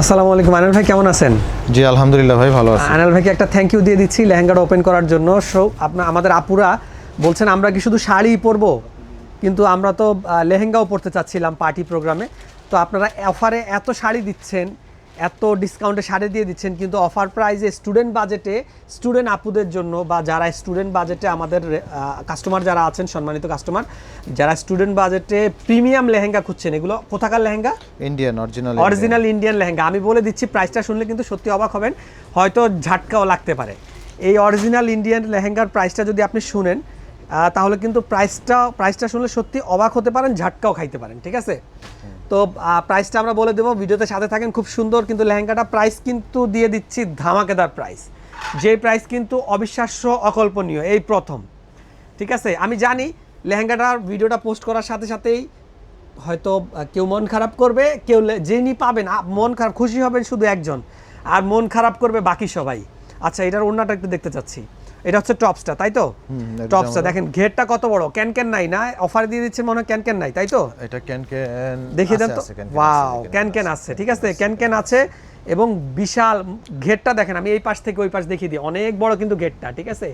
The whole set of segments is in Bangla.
আসসালামু আলাইকুম আনাল ভাই কেমন আছেন? জি আলহামদুলিল্লাহ ভাই ভালো আছি। আনাল ভাইকে একটা থ্যাংক ইউ দিয়ে দিচ্ছি লেহেঙ্গাটা ওপেন করার জন্য। সো আপনার আমাদের আপুরা বলছেন আমরা কি শুধু শাড়ি পরবো? কিন্তু আমরা তো লেহেঙ্গাও পরতে চাচ্ছিলাম পার্টি প্রোগ্রামে তো আপনারা অফারে এত শাড়ি দিচ্ছেন এত ডিসকাউন্টে শাড়ি দিয়ে দিচ্ছেন কিন্তু অফার প্রাইজে স্টুডেন্ট বাজেটে স্টুডেন্ট আপুদের জন্য বা যারা স্টুডেন্ট বাজেটে আমাদের কাস্টমার যারা আছেন সম্মানিত কাস্টমার যারা স্টুডেন্ট বাজেটে প্রিমিয়াম লেহেঙ্গা খুঁজছেন এগুলো কোথাকার lehenga? Indian original original Indian lehenga. আমি বলে দিচ্ছি প্রাইসটা শুনলে কিন্তু সত্যি অবাক হবেন হয়তো ঝাটকাও লাগতে পারে। এই অরিজিনাল ইন্ডিয়ান লেহেঙ্গার প্রাইসটা যদি আপনি শুনেন তাহলে কিন্তু প্রাইসটা প্রাইসটা শুনলে সত্যি অবাক হতে পারেন, ঝাটকাও খাইতে পারেন, ঠিক আছে? তো প্রাইসটা আমরা বলে দেবো, ভিডিওতে সাথে থাকেন, খুব সুন্দর, কিন্তু লেহেঙ্গাটা প্রাইস কিন্তু দিয়ে দিচ্ছি ধামাকেদার প্রাইস যে প্রাইস কিন্তু অবিশ্বাস্য অকল্পনীয়, এই প্রথম, ঠিক আছে? আমি জানি লেহেঙ্গাটার ভিডিওটা পোস্ট করার সাথে সাথেই হয়তো কেউ মন খারাপ করবে, কেউ যিনি পাবেন মন খারাপ খুশি হবেন শুধু একজন, আর মন খারাপ করবে বাকি সবাই। আচ্ছা এটার অন্যটা একটু দেখতে চাচ্ছি। এটা হচ্ছে টপসটা তাই তো? টপসটা দেখেন ঘেরটা কত বড়? ক্যান ক্যান নাই না? অফার দিয়ে দিচ্ছে মনে হয় ক্যান ক্যান নাই তাই তো? এটা ক্যান ক্যান দেখিয়ে দেন তো? ওয়াও আছে, ক্যান ক্যান আছে ঠিক আছে? ক্যান ক্যান আছে এবং বিশাল ঘেরটা দেখেন আমি এই পাশ থেকে ওই পাশ দেখিয়ে দিই অনেক বড় কিন্তু ঘেরটা ঠিক আছে?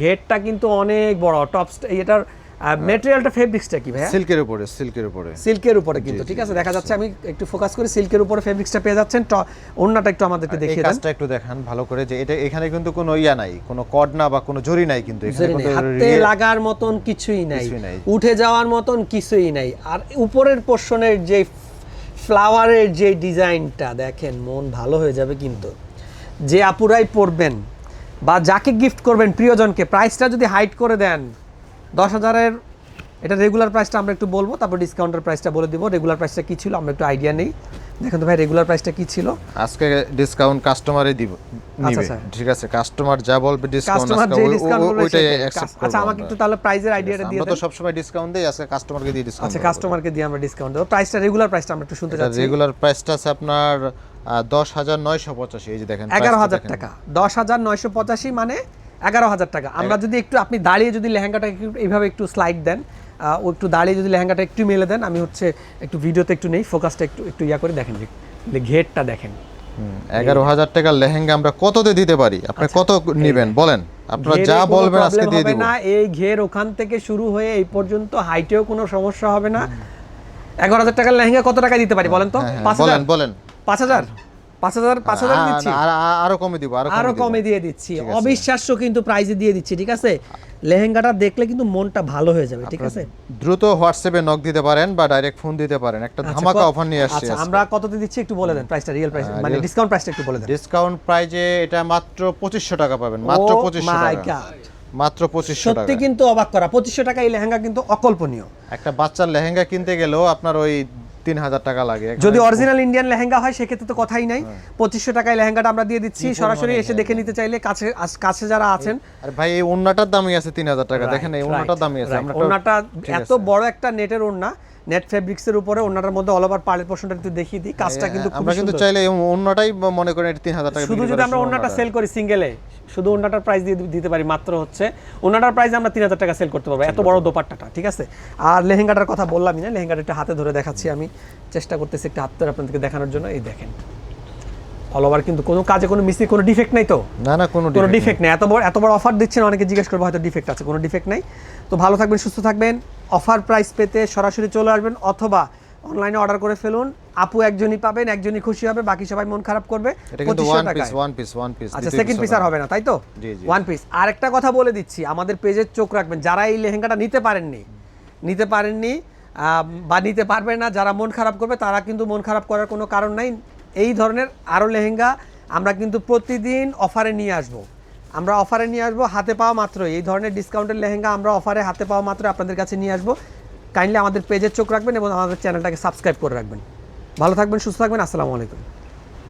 ঘেরটা কিন্তু অনেক বড় টপস এটার মেটেরিয়ালটা ফেব্রিক্সটা কি ভাইয়া? সিল্কের উপরে সিল্কের উপরে। সিল্কের উপরে কিন্তু ঠিক আছে দেখা যাচ্ছে আমি একটু ফোকাস করি সিল্কের উপরে ফেব্রিক্সটা পেয়ে যাচ্ছেন। ট- ওড়নাটা একটু আমাদেরকে দেখিয়ে দেন। কাজটা একটু দেখান ভালো করে যে এটা এখানে কিন্তু কোনো ইয়া নাই কোনো কড না বা কোনো জরি নাই কিন্তু এখানে কিন্তু হাতে লাগার মতন কিছুই নাই। কিছুই নাই। উঠে যাওয়ার মতন কিছুই নাই। আর উপরের পোর্শনের যে ফ্লাওয়ারের যে ডিজাইনটা দেখেন মন ভালো হয়ে যাবে কিন্তু। যে আপুরাই পরবেন বা যাকে গিফট করবেন প্রিয়জনকে প্রাইসটা যদি হাইট করে দেন দশ হাজারের এটা রেগুলার প্রাইসটা আমরা একটু বলব তারপর ডিসকাউন্টের প্রাইসটা বলে দিব। রেগুলার প্রাইসটা কি ছিল? আমরা একটু আইডিয়া নেই। দেখেন তো ভাই রেগুলার প্রাইসটা কি ছিল? আজকে ডিসকাউন্ট কাস্টমারে দিব নিবে। আচ্ছা। ঠিক আছে কাস্টমার যা বলবে ডিসকাউন্ট ওইটাই অ্যাকসেপ্ট করব আচ্ছা আমাকে একটু তাহলে প্রাইজের আইডিয়াটা দিয়ে আমরা তো দেন। সব সময় ডিসকাউন্ট দেই আজকে কাস্টমারকে দিয়ে ডিসকাউন্ট আচ্ছা কাস্টমারকে দিয়ে আমরা ডিসকাউন্ট দেবো। প্রাইসটা রেগুলার প্রাইসটা আমরা একটু শুনতে চাচ্ছি। রেগুলার প্রাইসটা আছে আপনার দশ হাজার নয়শো পঁচাশি এই যে দেখেন এগারো হাজার। টাকা। দশ হাজার নয়শো পঁচাশি মানে এগারো হাজার টাকা। আমরা যদি একটু আপনি দাঁড়িয়ে যদি লেহেঙ্গাটা একটু এইভাবে একটু স্লাইড দেন ও একটু দাঁড়িয়ে যদি লেহেঙ্গাটা একটু মেলে দেন আমি হচ্ছে একটু ভিডিওতে একটু নেই ফোকাসটা একটু একটু ইয়া করে দেখেন যে ঘেরটা দেখেন। এগারো হাজার টাকার লেহেঙ্গা আমরা কততে দিতে পারি? আপনি কত নেবেন? বলেন আপনারা যা বলবেন আজকে দিয়ে দিব। না এই ঘের ওখান থেকে শুরু হয়ে এই পর্যন্ত হাইটেও কোনো সমস্যা হবে না। এগারো হাজার টাকার লেহেঙ্গা কত টাকা দিতে পারি বলেন তো? হ্যাঁ, হ্যাঁ, পাঁচ হাজার? বলেন বলেন। পাঁচ হাজার? আর- দিচ্ছি। আর- আর- আরও কমে দিব আরও আরও কমে দিয়ে দিচ্ছি। অবিশ্বাস্য কিন্তু প্রাইজে দিয়ে দিচ্ছি ঠিক আছে? লেহেঙ্গাটা দেখলে কিন্তু মনটা ভালো হয়ে যাবে ঠিক আছে? দ্রুত হোয়াটসঅ্যাপে নক দিতে পারেন বা ডাইরেক্ট ফোন দিতে পারেন। একটা ধামাকা কত- অফার নিয়ে আসছে আচ্ছা আমরা কততে দিচ্ছি একটু বলে দেন প্রাইসটা রিয়েল প্রাইস হ্যাঁ, মানে ডিসকাউন্ট প্রাইসটা একটু বলে দেন। ডিসকাউন্ট প্রাইজে এটা মাত্র পঁচিশশো টাকা পাবেন মাত্র Oh পঁচিশশো my টাকা। মাত্র পঁচিশশো টাকা সত্যি কিন্তু অবাক করা পঁচিশশো টাকা এই লেহেঙ্গা কিন্তু অকল্পনীয়। একটা বাচ্চার লেহেঙ্গা কিনতে গেলেও আপনার ওই তিন হাজার টাকা লাগে। যদি অরিজিনাল ইন্ডিয়ান লেহেঙ্গা হয় সেক্ষেত্রে তো কথাই নাই। হ্যাঁ। পঁচিশশো টাকায় লেহেঙ্গাটা আমরা দিয়ে দিচ্ছি। সরাসরি এসে দেখে নিতে চাইলে কাছে কাছে যারা আছেন। আর ভাই এই ওন্নাটার দামই আছে তিন হাজার টাকা দেখেন এই ওন্নাটার দামই আছে। ওড়নাটা এত বড় একটা নেটের ওড়না নেট ফেব্রিক্সের উপরে ওড়নাটার মধ্যে অল ওভার পার্লের পোর্শনটা একটু দেখিয়ে দিই। কাজটা কিন্তু খুব আমরা কিন্তু চাইলে এই ওন্নাটাই মনে করেন এটা তিন হাজার টাকা শুধু যদি আমরা ওন্নাটা। সেল করি সিঙ্গেলে শুধু ওড়নাটার প্রাইস দিয়ে দিতে পারি মাত্র হচ্ছে ওড়নাটার প্রাইস আমরা তিন হাজার টাকা সেল করতে পারব এত বড় দোপাট্টাটা ঠিক আছে? আর লেহেঙ্গাটার কথা বললামই না লেহেঙ্গাটা একটু হাতে ধরে দেখাচ্ছি আমি। চেষ্টা করতেছি একটু হাত ধরে আপনাদেরকে দেখানোর জন্য এই দেখেন। অল ওভার কিন্তু কোনো কাজে কোনো মিস্ত্রি কোনো ডিফেক্ট নাই তো? না না কোনো কোনো ডিফেক্ট নেই। এত বড় এত বড় অফার দিচ্ছেন অনেকে জিজ্ঞেস করবে হয়তো ডিফেক্ট আছে কোনো ডিফেক্ট নাই। তো ভালো থাকবেন সুস্থ থাকবেন। অফার প্রাইস পেতে সরাসরি চলে আসবেন অথবা অনলাইনে অর্ডার করে ফেলুন। আপু একজনই পাবেন একজনই খুশি হবে বাকি সবাই মন খারাপ করবে। এটা কিন্তু 2500 ওয়ান পিস টাকায়। ওয়ান পিস ওয়ান পিস আচ্ছা সেকেন্ড পিস আর হবে না তাই তো। ওয়ান পিস আর একটা কথা বলে দিচ্ছি আমাদের পেজের চোখ রাখবেন। যারা এই লেহেঙ্গাটা নিতে পারেননি নিতে পারেননি বা নিতে পারবে না যারা মন খারাপ করবে তারা কিন্তু মন খারাপ করার কোনো কারণ নাই। এই ধরনের আরও লেহেঙ্গা আমরা কিন্তু প্রতিদিন অফারে নিয়ে আসব। আমরা অফারে নিয়ে আসব, হাতে পাওয়া মাত্র এই ধরনের ডিসকাউন্টের লেহেঙ্গা আমরা অফারে হাতে পাওয়া মাত্র আপনাদের কাছে নিয়ে আসব। কাইন্ডলি আমাদের পেজের চোখ রাখবেন এবং আমাদের চ্যানেলটাকে সাবস্ক্রাইব করে রাখবেন। ভালো থাকবেন, সুস্থ থাকবেন, আসসালামু আলাইকুম।